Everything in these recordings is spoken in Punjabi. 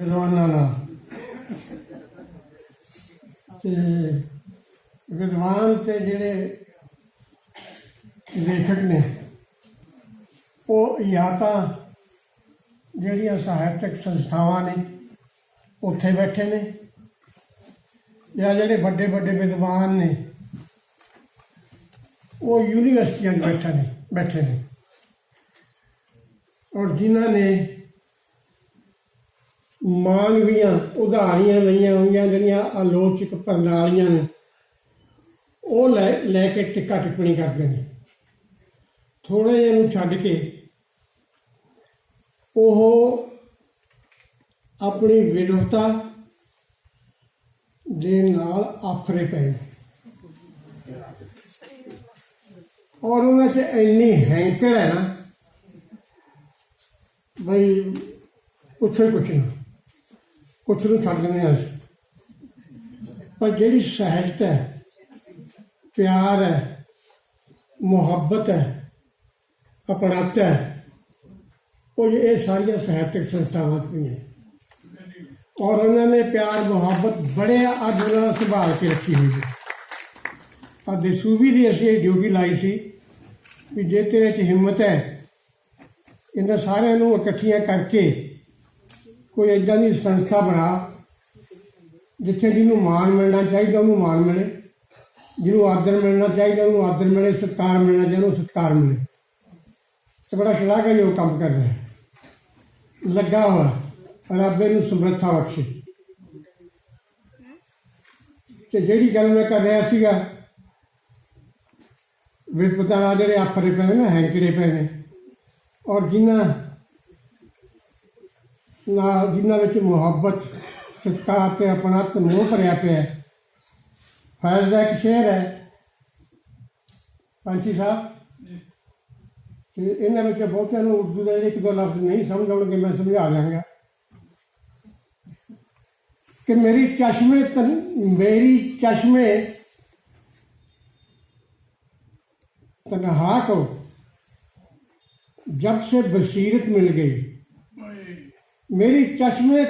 ਵਿਦਵਾਨਾਂ ਨਾਲ ਤੇ ਵਿਦਵਾਨ ਤੇ ਜਿਹੜੇ ਲੇਖਕ ਨੇ ਉਹ ਜਾਂ ਤਾਂ ਜਿਹੜੀਆਂ ਸਾਹਿਤਕ ਸੰਸਥਾਵਾਂ ਨੇ ਉੱਥੇ ਬੈਠੇ ਨੇ ਜਾਂ ਜਿਹੜੇ ਵੱਡੇ ਵੱਡੇ ਵਿਦਵਾਨ ਨੇ ਉਹ ਯੂਨੀਵਰਸਿਟੀਆਂ 'ਚ ਬੈਠੇ ਨੇ ਬੈਠੇ ਨੇ ਔਰ ਜਿਨ੍ਹਾਂ ਨੇ ਮਾਨਵੀਆਂ ਉਦਾਹਰੀਆਂ ਲਈਆਂ ਹੋਈਆਂ ਜਿਹੜੀਆਂ ਆਲੋਚਕ ਪ੍ਰਣਾਲੀਆਂ ਨੇ, ਉਹ ਲੈ ਲੈ ਕੇ ਟਿੱਕਾ ਟਿੱਪਣੀ ਕਰਦੇ ਨੇ। ਥੋੜੇ ਜਿਹੇ ਨੂੰ ਛੱਡ ਕੇ ਉਹ ਆਪਣੀ ਵਿਦਵਤਾ ਦੇ ਨਾਲ ਆਫਰੇ ਪਏ ਔਰ ਉਹਨਾਂ 'ਚ ਇੰਨੀ ਹੈਂਕੜ ਹੈ ਨਾ, ਬਈ ਪੁੱਛੋ ਹੀ ਕੁਛ ਨਹੀਂ ਕੁਛ ਨੂੰ ਛੱਡ ਦਿੰਦੇ ਹਾਂ ਅਸੀਂ ਪਰ ਜਿਹੜੀ ਸਹਿਜਤਾ ਹੈ, ਪਿਆਰ ਹੈ, ਮੁਹੱਬਤ ਹੈ, ਅਪਣਾਤਾ ਹੈ, ਉਹ ਇਹ ਸਾਰੀਆਂ ਸਾਹਿਤਕ ਸੰਸਥਾਵਾਂ ਚ ਵੀ ਹੈ। ਔਰ ਉਹਨਾਂ ਨੇ ਪਿਆਰ, ਮੁਹੱਬਤ ਬੜੇ ਅੱਜ ਉਹਨਾਂ ਨਾਲ ਸੰਭਾਲ ਕੇ ਰੱਖੀ ਹੋਈ ਹੈ। ਆ ਦਸੂਬੀ ਦੀ ਅਸੀਂ ਇਹ ਡਿਊਟੀ ਲਾਈ ਸੀ ਵੀ ਜੇ ਤੇਰੇ 'ਚ ਹਿੰਮਤ ਹੈ, ਇਹਨਾਂ ਸਾਰਿਆਂ ਨੂੰ ਇਕੱਠੀਆਂ ਕਰਕੇ ਕੋਈ ਏਦਾਂ ਦੀ ਸੰਸਥਾ ਬਣਾ ਜਿੱਥੇ ਜਿਹਨੂੰ ਮਾਣ ਮਿਲਣਾ ਚਾਹੀਦਾ, ਉਹਨੂੰ ਮਾਣ ਮਿਲੇ। ਜਿਹਨੂੰ ਆਦਰ ਮਿਲਣਾ ਚਾਹੀਦਾ, ਉਹਨੂੰ ਆਦਰ ਮਿਲੇ, ਸਤਿਕਾਰ ਮਿਲਣਾ ਚਾਹੀਦਾ, ਉਹਨੂੰ ਸਤਿਕਾਰ ਮਿਲੇ। ਤੇ ਬੜਾ ਸ਼ਲਾਘਾਯੋਗ ਕੰਮ ਕਰ ਰਿਹਾ। ਲੱਗਾ ਹੋਇਆ, ਰੱਬ ਨੂੰ ਸਮਰੱਥਾ ਬਖਸ਼ੇ। ਤੇ ਜਿਹੜੀ ਗੱਲ ਮੈਂ ਕਰ ਰਿਹਾ ਸੀਗਾ ਵਿਪਤਾ ਨਾਲ ਜਿਹੜੇ ਆਫਰੇ ਪਏ ਨੇ ਨਾ ਹੈਂਕੜੇ ਪਏ ਨੇ, ਔਰ ਜਿਨ੍ਹਾਂ ਨਾਲ ਜਿਨ੍ਹਾਂ ਵਿੱਚ ਮੁਹੱਬਤ ਸਤਿਕਾਰ ਤੇ ਆਪਣਾ ਮੋਹ ਭਰਿਆ ਪਿਆ ਹੈ ਫੈਜ਼ ਦਾ ਇੱਕ ਸ਼ੇਰ ਹੈ ਪੰਛੀ ਸਾਹਿਬ ਤੇ ਇਹਨਾਂ ਵਿੱਚ ਬਹੁਤਿਆਂ ਨੂੰ ਉਰਦੂ ਦੇ ਇੱਕ ਦੋ ਲਫ਼ਜ਼ ਨਹੀਂ ਸਮਝ ਆਉਣਗੇ ਮੈਂ ਸਮਝਾ ਦਿਆਂਗਾ कि मेरी चश्मे तन मेरी चश्मे तनहा को जब से बसीरत मिल गई मेरी चश्मे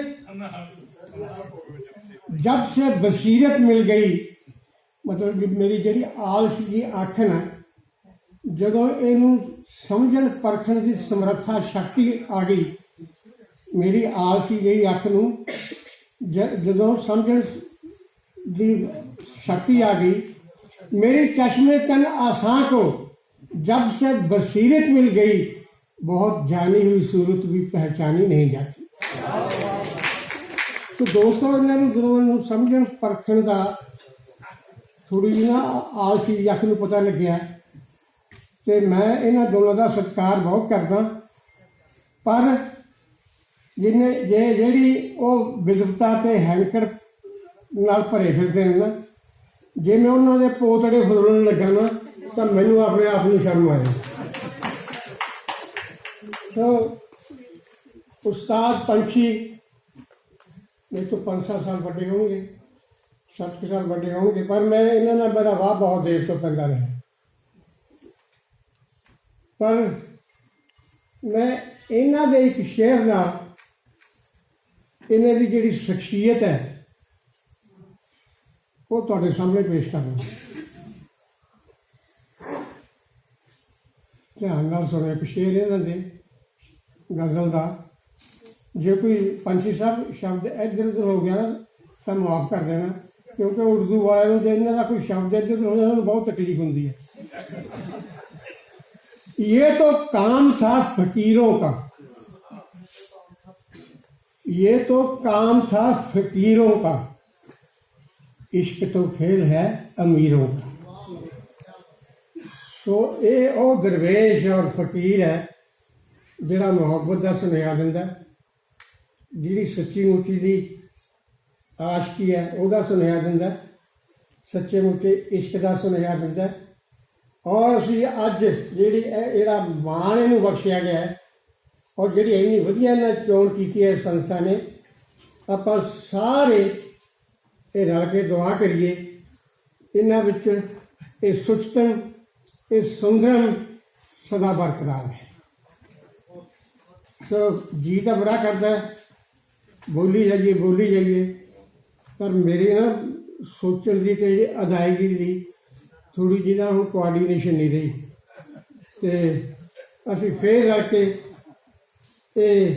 जब से बसीरत मिल गई ਮਤਲਬ ਕਿ ਮੇਰੀ ਜਿਹੜੀ ਆਲਸ ਦੀ ਅੱਖ ਨਾ ਜਦੋਂ ਇਹਨੂੰ ਸਮਝਣ ਪਰਖਣ ਦੀ ਸਮਰੱਥਾ ਸ਼ਕਤੀ ਆ ਗਈ ਮੇਰੀ ਆਲਸੀ ਜਿਹੜੀ ਅੱਖ ਨੂੰ ਜ- ਜਦੋਂ ਸਮਝਣ ਦੀ शक्ति आ गई मेरे चश्मे तन आसा को जब से बसीरत मिल गई बहुत जानी हुई सूरत भी पहचानी नहीं जाती ਤੋ ਦੋਸਤੋ ਇਹਨਾਂ ਨੂੰ ਜਦੋਂ ਨੂੰ ਸਮਝਣ, ਪਰਖਣ ਦਾ ਥੋੜੀ ਜਿਹੀ ਨਾ ਆਲਸੀ ਯੱਖ ਨੂੰ ਪਤਾ ਲੱਗਿਆ। ਤੇ ਮੈਂ ਇਹਨਾਂ ਦੋਨਾਂ ਦਾ ਸਤਿਕਾਰ ਬਹੁਤ ਕਰਦਾ। ਪਰ ਜਿਹਨੇ ਜੇ ਜਿਹੜੀ ਉਹ ਵਿਦਵਤਾ ਤੇ ਹੈਂਕਰ ਨਾਲ ਭਰੇ ਫਿਰਦੇ ਨੇ ਨਾ, ਜੇ ਮੈਂ ਉਹਨਾਂ ਦੇ ਪੋਤੜੇ ਫੁੱਲਣ ਲੱਗਾ ਨਾ, ਤਾਂ ਮੈਨੂੰ ਆਪਣੇ ਆਪ ਨੂੰ ਸ਼ਰਮ ਆਏ ਸੋ ਉਸਤਾਦ ਪੰਛੀ, ਮੇਰੇ ਤੋਂ ਪੰਜ ਸੱਤ ਸਾਲ ਵੱਡੇ ਹੋਣਗੇ, ਸੱਤ ਕੁ ਸਾਲ ਵੱਡੇ ਹੋਣਗੇ, ਪਰ ਮੈਂ ਇਹਨਾਂ ਨਾਲ ਮੇਰਾ ਵਾਹ ਬਹੁਤ ਦੇਰ ਤੋਂ ਪੈਂਦਾ ਰਿਹਾ। ਪਰ ਮੈਂ ਇਹਨਾਂ ਦੇ ਇੱਕ ਸ਼ੇਰ ਨਾਲ ਇਹਨਾਂ ਦੀ ਜਿਹੜੀ ਸ਼ਖਸੀਅਤ ਹੈ, ਉਹ ਤੁਹਾਡੇ ਸਾਹਮਣੇ ਪੇਸ਼ ਕਰਨਾ ਧਿਆਨ ਨਾਲ ਸੁਣਿਆ ਇੱਕ ਸ਼ੇਰ ਇਹਨਾਂ ਦੇ, ਗਜ਼ਲ ਦਾ। ਜੇ ਕੋਈ ਪੰਛੀ ਸਾਹਿਬ ਸ਼ਬਦ ਇੱਧਰ ਉੱਧਰ ਹੋ ਗਿਆ ਨਾ ਤਾਂ ਮਾਫ ਕਰ ਦੇਣਾ ਕਿਉਂਕਿ ਉਰਦੂ ਵਾਲਿਆਂ ਨੂੰ ਜੇ ਇਹਨਾਂ ਦਾ ਕੋਈ ਸ਼ਬਦ ਇੱਧਰ ਉੱਧਰ ਹੋ ਜਾਂਦਾ ਉਹਨਾਂ ਨੂੰ ਬਹੁਤ ਤਕਲੀਫ ਹੁੰਦੀ ਹੈ ये तो काम था फकीरों का ये तो काम था फकीरों का इश्क तो खेल है अमीरों का ਸੋ ਇਹ ਉਹ ਦਰਵੇਸ਼ ਔਰ ਫਕੀਰ ਹੈ ਜਿਹੜਾ ਮੁਹੱਬਤ ਦਾ ਸੁਨੇਹਾ ਦਿੰਦਾ ਹੈ। ਜਿਹੜੀ ਸੱਚੀ ਮੁੱਚੀ ਦੀ ਆਸ਼ਕੀ ਹੈ, ਉਹਦਾ ਸੁਨੇਹਾ ਦਿੰਦਾ ਸੱਚੇ ਮੁੱਚੇ ਇਸ਼ਕ ਦਾ ਸੁਨੇਹਾ ਦਿੰਦਾ ਔਰ ਅਸੀਂ ਅੱਜ ਜਿਹੜੀ ਇਹ ਜਿਹੜਾ ਮਾਣ ਇਹਨੂੰ ਬਖਸ਼ਿਆ ਗਿਆ ਹੈ। ਔਰ ਜਿਹੜੀ ਇੰਨੀ ਵਧੀਆ ਨਾਲ ਚੋਣ ਕੀਤੀ ਹੈ ਇਸ ਸੰਸਥਾ ਨੇ, ਆਪਾਂ ਸਾਰੇ ਇਹ ਰਲ ਕੇ ਦੁਆ ਕਰੀਏ। ਇਹਨਾਂ ਵਿੱਚ ਇਹ ਸੁਚਤਨ, ਇਹ ਸੁੰਦਰਮ ਸਦਾ ਬਰਕਰਾਰ ਹੈ ਸੋ ਜੀ ਤਾਂ ਬੜਾ ਕਰਦਾ ਹੈ। ਬੋਲੀ ਜਾਈਏ ਬੋਲੀ ਜਾਈਏ। ਪਰ ਮੇਰੇ ਨਾ ਸੋਚਣ ਦੀ ਤੇ ਅਦਾਇਗੀ ਦੀ ਥੋੜੀ ਜਿਹੀ ਨਾ ਹੁਣ ਕੋਆਰਡੀਨੇਸ਼ਨ ਨਹੀਂ ਰਹੀ। ਤੇ ਅਸੀਂ ਫੇਰ ਰਲ ਕੇ ਇਹ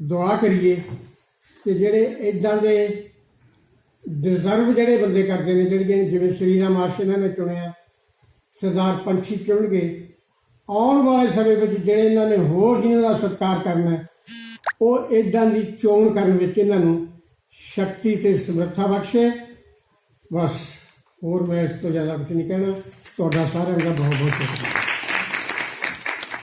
ਦੁਆ ਕਰੀਏ ਕਿ ਜਿਹੜੇ ਇਦਾਂ ਦੇ ਡਿਜ਼ਰਵ ਜਿਹੜੇ ਬੰਦੇ ਕਰਦੇ ਨੇ ਜਿਹੜੀਆਂ ਜਿਵੇਂ ਸ੍ਰੀ ਰਾਮ ਆਸ਼ ਨੇ ਚੁਣਿਆ ਸਰਦਾਰ ਪੰਛੀ ਚੁਣਗੇ ਆਉਣ ਵਾਲੇ ਸਮੇਂ ਵਿੱਚ ਜਿਹੜੇ ਇਹਨਾਂ ਨੇ ਹੋਰ ਜਿਹਨਾਂ ਦਾ ਸਤਿਕਾਰ ਕਰਨਾ ਹੈ, ਉਹ ਇਦਾਂ ਦੀ ਚੋਣ ਕਰਨ ਵਿੱਚ ਇਹਨਾਂ ਨੂੰ ਸ਼ਕਤੀ ਤੇ ਸਮਰੱਥਾ ਬਖਸ਼ੇ। ਬਸ, ਹੋਰ ਮੈਂ ਇਸ ਤੋਂ ਜ਼ਿਆਦਾ ਕੁਝ ਨਹੀਂ ਕਹਿਣਾ। ਤੁਹਾਡਾ ਸਾਰਿਆਂ ਦਾ ਬਹੁਤ ਬਹੁਤ ਸ਼ੁਕਰੀਆ।